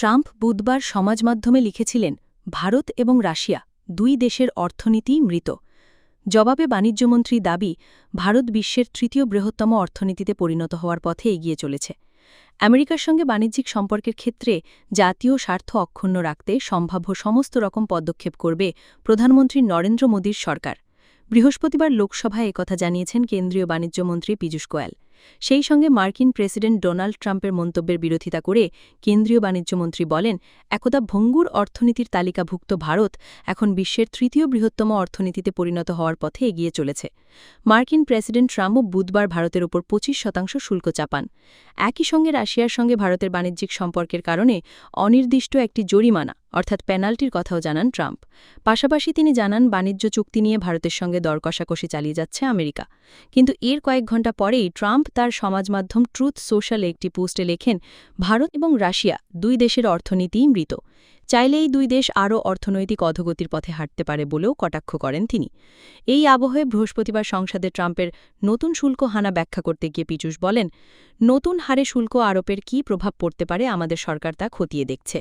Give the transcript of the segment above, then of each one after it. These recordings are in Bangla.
ট্রাম্প বুধবার সমাজ মাধ্যমে লিখেছিলেন, ভারত এবং রাশিয়া, দুই দেশের অর্থনীতি মৃত। জবাবে বাণিজ্যমন্ত্রী দাবি, ভারত বিশ্বের তৃতীয় বৃহত্তম অর্থনীতিতে পরিণত হওয়ার পথে এগিয়ে চলেছে। আমেরিকার সঙ্গে বাণিজ্যিক সম্পর্কের ক্ষেত্রে জাতীয় স্বার্থ অক্ষুণ্ণ রাখতে সম্ভাব্য সমস্ত রকম পদক্ষেপ করবে প্রধানমন্ত্রী নরেন্দ্র মোদীর সরকার। বৃহস্পতিবার লোকসভায় একথা জানিয়েছেন কেন্দ্রীয় বাণিজ্যমন্ত্রী পীযূষ গোয়াল। সেই সঙ্গে মার্কিন প্রেসিডেন্ট ডোনাল্ড ট্রাম্পের মন্তব্যের বিরোধিতা করে কেন্দ্রীয় বাণিজ্যমন্ত্রী বলেন, একদা ভঙ্গুর অর্থনীতির তালিকাভুক্ত ভারত এখন বিশ্বের তৃতীয় বৃহত্তম অর্থনীতিতে পরিণত হওয়ার পথে এগিয়ে চলেছে। মার্কিন প্রেসিডেন্ট ট্রাম্পও বুধবার ভারতের ওপর পঁচিশ শতাংশ শুল্ক চাপান। একই সঙ্গে রাশিয়ার সঙ্গে ভারতের বাণিজ্যিক সম্পর্কের কারণে অনির্দিষ্ট একটি জরিমানা, অর্থাৎ পেনাল্টির কথাও জানান ট্রাম্প। পাশাপাশি তিনি জানান, বাণিজ্য চুক্তি নিয়ে ভারতের সঙ্গে দর কষাকষি চালিয়ে যাচ্ছে আমেরিকা। কিন্তু এর কয়েক ঘণ্টা পরেই ট্রাম্প তার সমাজ মাধ্যম ট্রুথ সোশ্যালে একটি পোস্টে লেখেন, ভারত এবং রাশিয়া, দুই দেশের অর্থনীতিই মৃত। চাইলেই দুই দেশ আরও অর্থনৈতিক অধগতির পথে হাঁটতে পারে বলেও কটাক্ষ করেন তিনি। এই আবহে বৃহস্পতিবার সংসদে ট্রাম্পের নতুন শুল্ক হানা ব্যাখ্যা করতে গিয়ে পীযূষ বলেন নতুন হারে শুল্ক আরোপের কী প্রভাব পড়তে পারে আমাদের সরকার তা খতিয়ে দেখছে।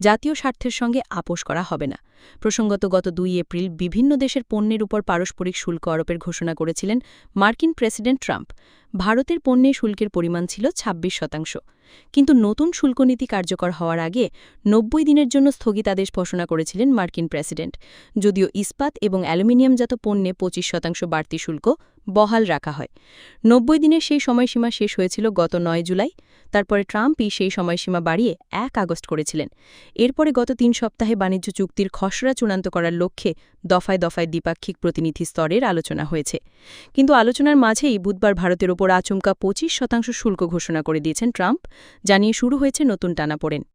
জাতীয় স্বার্থের সঙ্গে আপোষ করা হবে না। প্রসঙ্গত গত দুই এপ্রিল বিভিন্ন দেশের পণ্যের উপর পারস্পরিক শুল্ক আরোপের ঘোষণা করেছিলেন মার্কিন প্রেসিডেন্ট ট্রাম্প। ভারতের পণ্যে শুল্কের পরিমাণ ছিল ২৬ শতাংশ। কিন্তু নতুন শুল্কনীতি কার্যকর হওয়ার আগে নব্বই দিনের জন্য স্থগিতাদেশ ঘোষণা করেছিলেন মার্কিন প্রেসিডেন্ট। যদিও ইস্পাত এবং অ্যালুমিনিয়ামজাত পণ্যে পঁচিশ শতাংশ বাড়তি শুল্ক বহাল রাখা হয়। নব্বই দিনের সেই সময়সীমা শেষ হয়েছিল গত নয় জুলাই। তারপরে ট্রাম্পই সেই সময়সীমা বাড়িয়ে এক আগস্ট করেছিলেন। এরপরে গত তিন সপ্তাহে বাণিজ্য চুক্তির খসড়া চূড়ান্ত করার লক্ষ্যে দফায় দফায় দ্বিপাক্ষিক প্রতিনিধি স্তরের আলোচনা হয়েছে। কিন্তু আলোচনার মাঝেই বুধবার ভারতের ওপর আচমকা পঁচিশ শতাংশ শুল্ক ঘোষণা করে দিয়েছেন ট্রাম্প জানিয়ে শুরু হয়েছে নতুন টানাপোড়েন।